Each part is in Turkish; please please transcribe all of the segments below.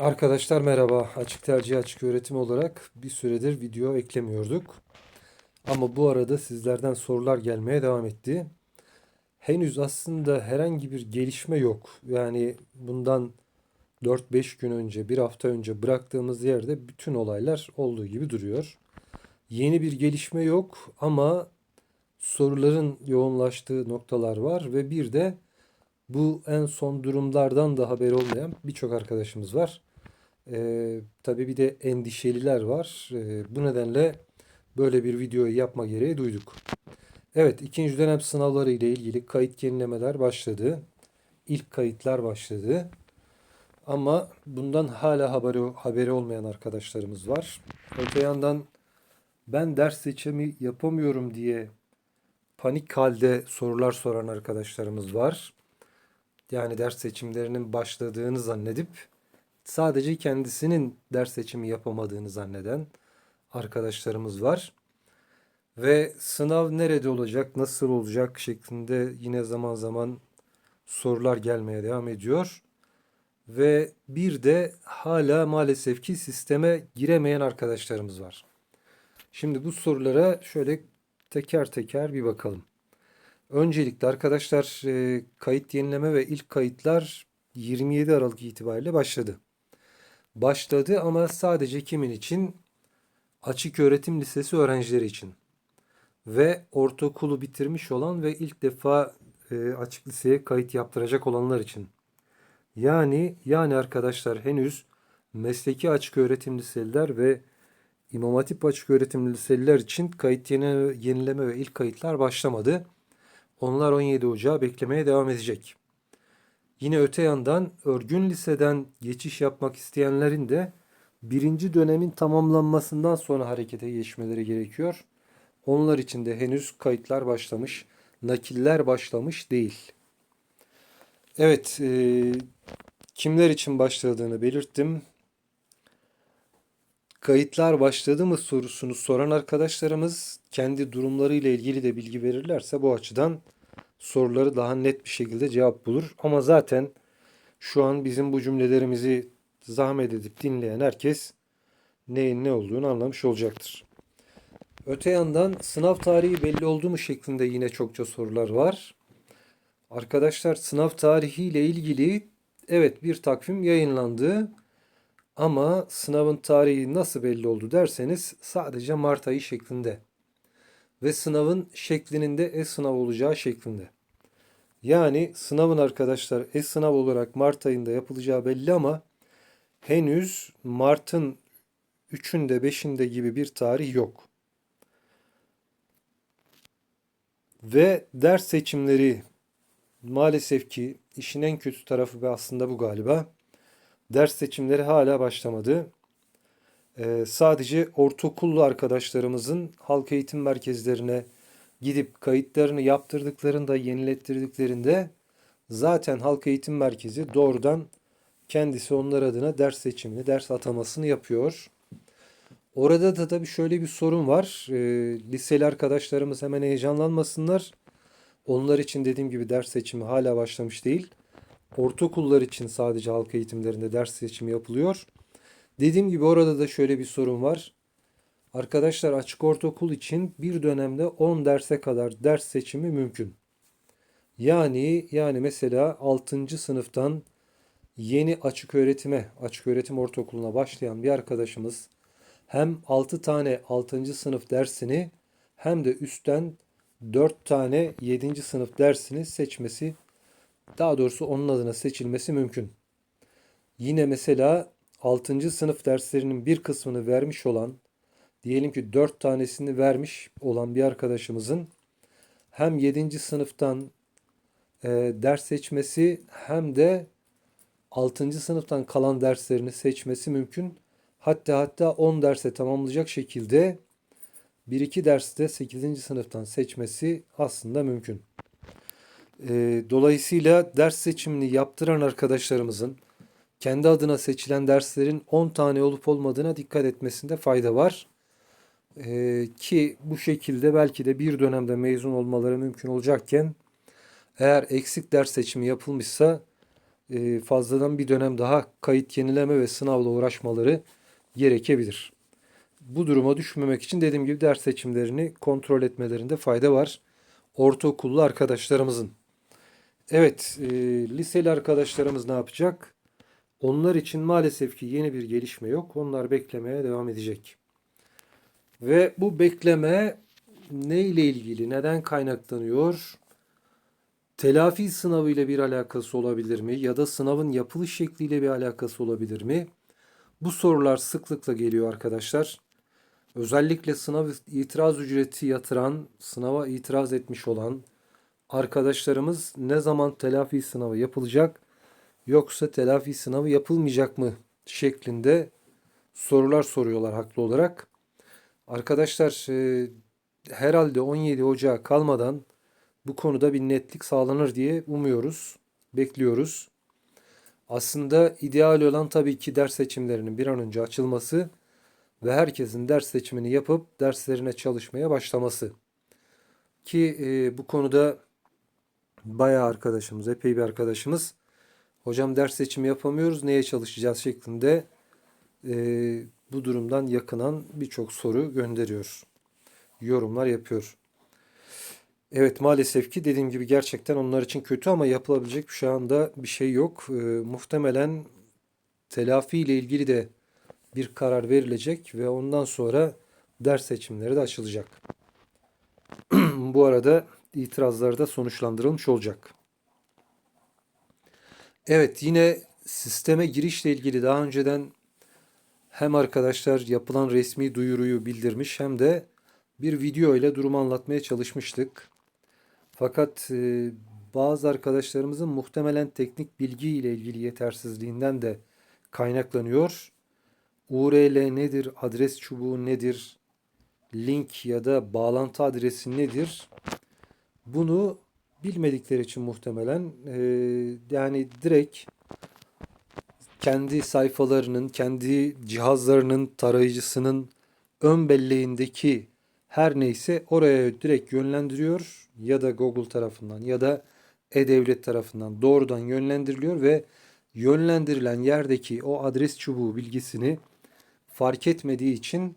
Arkadaşlar merhaba. Açık tercih açık öğretim olarak bir süredir video eklemiyorduk. Ama bu arada sizlerden sorular gelmeye devam etti. Henüz aslında herhangi bir gelişme yok. Yani bundan 4-5 gün önce, bir hafta önce bıraktığımız yerde bütün olaylar olduğu gibi duruyor. Yeni bir gelişme yok ama soruların yoğunlaştığı noktalar var ve bir de bu en son durumlardan da haberi olmayan birçok arkadaşımız var. Ee, tabii bir de endişeliler var. Ee, bu nedenle böyle bir videoyu yapma gereği duyduk. Evet, ikinci dönem sınavları ile ilgili kayıt yenilemeler başladı. İlk kayıtlar başladı. Ama bundan hala haberi, haberi olmayan arkadaşlarımız var. Öte yandan ben ders seçimi yapamıyorum diye panik halde sorular soran arkadaşlarımız var. Yani ders seçimlerinin başladığını zannedip sadece kendisinin ders seçimi yapamadığını zanneden arkadaşlarımız var. Ve sınav nerede olacak, nasıl olacak şeklinde yine zaman zaman sorular gelmeye devam ediyor. Ve bir de hala maalesef ki sisteme giremeyen arkadaşlarımız var. Şimdi bu sorulara şöyle teker teker bir bakalım. Öncelikle arkadaşlar e, kayıt yenileme ve ilk kayıtlar 27 Aralık itibariyle başladı. Başladı ama sadece kimin için? Açık öğretim lisesi öğrencileri için. Ve ortaokulu bitirmiş olan ve ilk defa e, açık liseye kayıt yaptıracak olanlar için. Yani yani arkadaşlar henüz mesleki açık öğretim liseliler ve İmam Hatip açık öğretim liseliler için kayıt yenileme, ve ilk kayıtlar başlamadı. Onlar 17 Ocağı beklemeye devam edecek. Yine öte yandan örgün liseden geçiş yapmak isteyenlerin de birinci dönemin tamamlanmasından sonra harekete geçmeleri gerekiyor. Onlar için de henüz kayıtlar başlamış, nakiller başlamış değil. Evet, e, kimler için başladığını belirttim. Kayıtlar başladı mı sorusunu soran arkadaşlarımız kendi durumlarıyla ilgili de bilgi verirlerse bu açıdan soruları daha net bir şekilde cevap bulur. Ama zaten şu an bizim bu cümlelerimizi zahmet edip dinleyen herkes neyin ne olduğunu anlamış olacaktır. Öte yandan sınav tarihi belli oldu mu şeklinde yine çokça sorular var. Arkadaşlar sınav tarihi ile ilgili evet bir takvim yayınlandı. Ama sınavın tarihi nasıl belli oldu derseniz sadece Mart ayı şeklinde. Ve sınavın şeklinin de e-sınav olacağı şeklinde. Yani sınavın arkadaşlar e-sınav olarak Mart ayında yapılacağı belli ama henüz Mart'ın 3'ünde 5'inde gibi bir tarih yok. Ve ders seçimleri maalesef ki işin en kötü tarafı ve aslında bu galiba. Ders seçimleri hala başlamadı. Ee, sadece ortaokullu arkadaşlarımızın halk eğitim merkezlerine gidip kayıtlarını yaptırdıklarında, yenilettirdiklerinde zaten halk eğitim merkezi doğrudan kendisi onlar adına ders seçimini, ders atamasını yapıyor. Orada da tabii şöyle bir sorun var. E, liseli arkadaşlarımız hemen heyecanlanmasınlar. Onlar için dediğim gibi ders seçimi hala başlamış değil. Ortaokullar için sadece halk eğitimlerinde ders seçimi yapılıyor. Dediğim gibi orada da şöyle bir sorun var. Arkadaşlar açık ortaokul için bir dönemde 10 derse kadar ders seçimi mümkün. Yani yani mesela 6. sınıftan yeni açık öğretime, açık öğretim ortaokuluna başlayan bir arkadaşımız hem 6 tane 6. sınıf dersini hem de üstten 4 tane 7. sınıf dersini seçmesi daha doğrusu onun adına seçilmesi mümkün. Yine mesela 6. sınıf derslerinin bir kısmını vermiş olan diyelim ki 4 tanesini vermiş olan bir arkadaşımızın hem 7. sınıftan e, ders seçmesi hem de 6. sınıftan kalan derslerini seçmesi mümkün. Hatta hatta 10 derse tamamlayacak şekilde 1-2 derste 8. sınıftan seçmesi aslında mümkün. E, dolayısıyla ders seçimini yaptıran arkadaşlarımızın kendi adına seçilen derslerin 10 tane olup olmadığına dikkat etmesinde fayda var. E, ki bu şekilde belki de bir dönemde mezun olmaları mümkün olacakken eğer eksik ders seçimi yapılmışsa e, fazladan bir dönem daha kayıt yenileme ve sınavla uğraşmaları gerekebilir. Bu duruma düşmemek için dediğim gibi ders seçimlerini kontrol etmelerinde fayda var. Ortaokullu arkadaşlarımızın. Evet, e, liseli arkadaşlarımız ne yapacak? Onlar için maalesef ki yeni bir gelişme yok. Onlar beklemeye devam edecek. Ve bu bekleme ne ile ilgili, neden kaynaklanıyor? Telafi sınavı ile bir alakası olabilir mi? Ya da sınavın yapılış şekliyle bir alakası olabilir mi? Bu sorular sıklıkla geliyor arkadaşlar. Özellikle sınav itiraz ücreti yatıran, sınava itiraz etmiş olan arkadaşlarımız ne zaman telafi sınavı yapılacak yoksa telafi sınavı yapılmayacak mı şeklinde sorular soruyorlar haklı olarak. Arkadaşlar e, herhalde 17 Ocağı kalmadan bu konuda bir netlik sağlanır diye umuyoruz, bekliyoruz. Aslında ideal olan tabii ki ders seçimlerinin bir an önce açılması ve herkesin ders seçimini yapıp derslerine çalışmaya başlaması. Ki e, bu konuda bayağı arkadaşımız, epey bir arkadaşımız hocam ders seçimi yapamıyoruz, neye çalışacağız şeklinde e, bu durumdan yakınan birçok soru gönderiyor. Yorumlar yapıyor. Evet maalesef ki dediğim gibi gerçekten onlar için kötü ama yapılabilecek şu anda bir şey yok. E, muhtemelen telafi ile ilgili de bir karar verilecek ve ondan sonra ders seçimleri de açılacak. Bu arada itirazlar da sonuçlandırılmış olacak. Evet yine sisteme girişle ilgili daha önceden hem arkadaşlar yapılan resmi duyuruyu bildirmiş hem de bir video ile durumu anlatmaya çalışmıştık. Fakat e, bazı arkadaşlarımızın muhtemelen teknik bilgi ile ilgili yetersizliğinden de kaynaklanıyor. URL nedir, adres çubuğu nedir, link ya da bağlantı adresi nedir? Bunu bilmedikleri için muhtemelen e, yani direkt kendi sayfalarının, kendi cihazlarının tarayıcısının ön belleğindeki her neyse oraya direkt yönlendiriyor ya da Google tarafından ya da e-devlet tarafından doğrudan yönlendiriliyor ve yönlendirilen yerdeki o adres çubuğu bilgisini fark etmediği için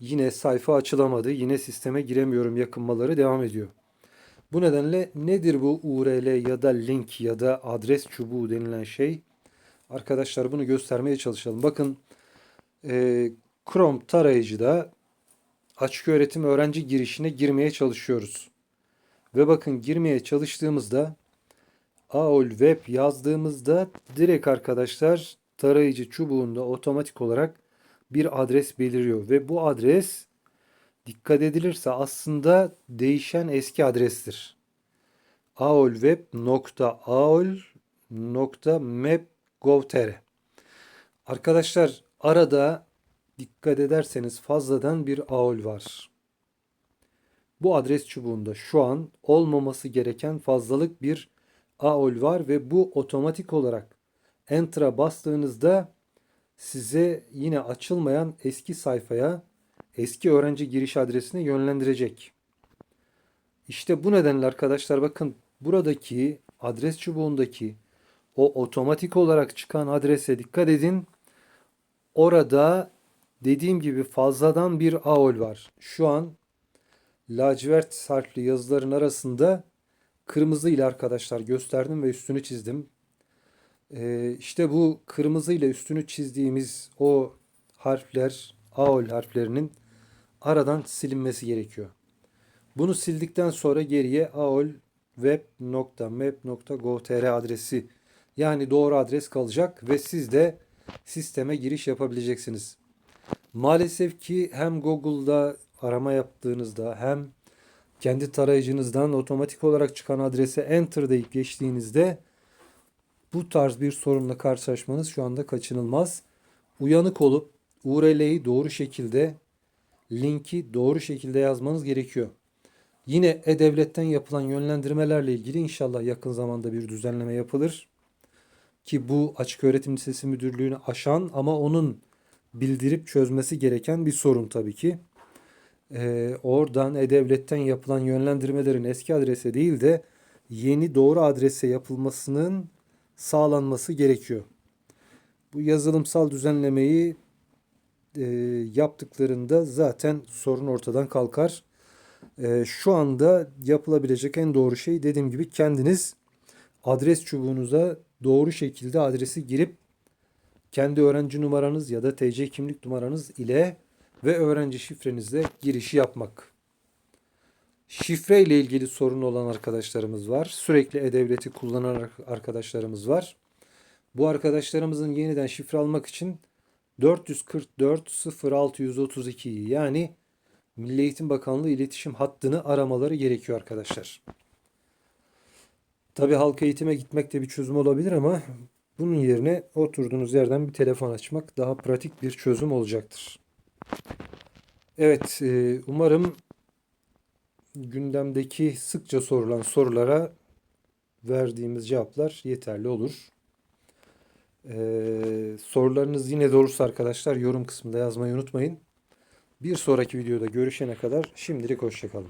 yine sayfa açılamadı. Yine sisteme giremiyorum yakınmaları devam ediyor. Bu nedenle nedir bu URL ya da link ya da adres çubuğu denilen şey? Arkadaşlar bunu göstermeye çalışalım. Bakın e, Chrome tarayıcıda açık öğretim öğrenci girişine girmeye çalışıyoruz. Ve bakın girmeye çalıştığımızda AOL Web yazdığımızda direkt arkadaşlar tarayıcı çubuğunda otomatik olarak bir adres beliriyor ve bu adres dikkat edilirse aslında değişen eski adrestir. aolweb.aol.map.gov.tr Arkadaşlar arada dikkat ederseniz fazladan bir AOL var. Bu adres çubuğunda şu an olmaması gereken fazlalık bir AOL var ve bu otomatik olarak Enter'a bastığınızda size yine açılmayan eski sayfaya eski öğrenci giriş adresine yönlendirecek. İşte bu nedenle arkadaşlar bakın buradaki adres çubuğundaki o otomatik olarak çıkan adrese dikkat edin. Orada dediğim gibi fazladan bir AOL var. Şu an lacivert harfli yazıların arasında kırmızı ile arkadaşlar gösterdim ve üstünü çizdim. Ee, işte bu kırmızı ile üstünü çizdiğimiz o harfler, AOL harflerinin aradan silinmesi gerekiyor. Bunu sildikten sonra geriye aol.web.map.gov.tr adresi yani doğru adres kalacak ve siz de sisteme giriş yapabileceksiniz. Maalesef ki hem Google'da arama yaptığınızda hem kendi tarayıcınızdan otomatik olarak çıkan adrese enter deyip geçtiğinizde bu tarz bir sorunla karşılaşmanız şu anda kaçınılmaz. Uyanık olup URL'yi doğru şekilde linki doğru şekilde yazmanız gerekiyor. Yine E-Devlet'ten yapılan yönlendirmelerle ilgili inşallah yakın zamanda bir düzenleme yapılır. Ki bu Açık Öğretim Lisesi Müdürlüğü'nü aşan ama onun bildirip çözmesi gereken bir sorun tabii ki. Ee, oradan E-Devlet'ten yapılan yönlendirmelerin eski adrese değil de yeni doğru adrese yapılmasının sağlanması gerekiyor. Bu yazılımsal düzenlemeyi e, yaptıklarında zaten sorun ortadan kalkar. E, şu anda yapılabilecek en doğru şey dediğim gibi kendiniz adres çubuğunuza doğru şekilde adresi girip kendi öğrenci numaranız ya da TC kimlik numaranız ile ve öğrenci şifrenizle girişi yapmak. Şifre ile ilgili sorun olan arkadaşlarımız var. Sürekli e-devleti kullanan ar- arkadaşlarımız var. Bu arkadaşlarımızın yeniden şifre almak için 444 0632'yi yani Milli Eğitim Bakanlığı iletişim hattını aramaları gerekiyor arkadaşlar. Tabii halk eğitime gitmek de bir çözüm olabilir ama bunun yerine oturduğunuz yerden bir telefon açmak daha pratik bir çözüm olacaktır. Evet, e, umarım gündemdeki sıkça sorulan sorulara verdiğimiz cevaplar yeterli olur. Ee, sorularınız yine de olursa arkadaşlar yorum kısmında yazmayı unutmayın. Bir sonraki videoda görüşene kadar şimdilik hoşçakalın.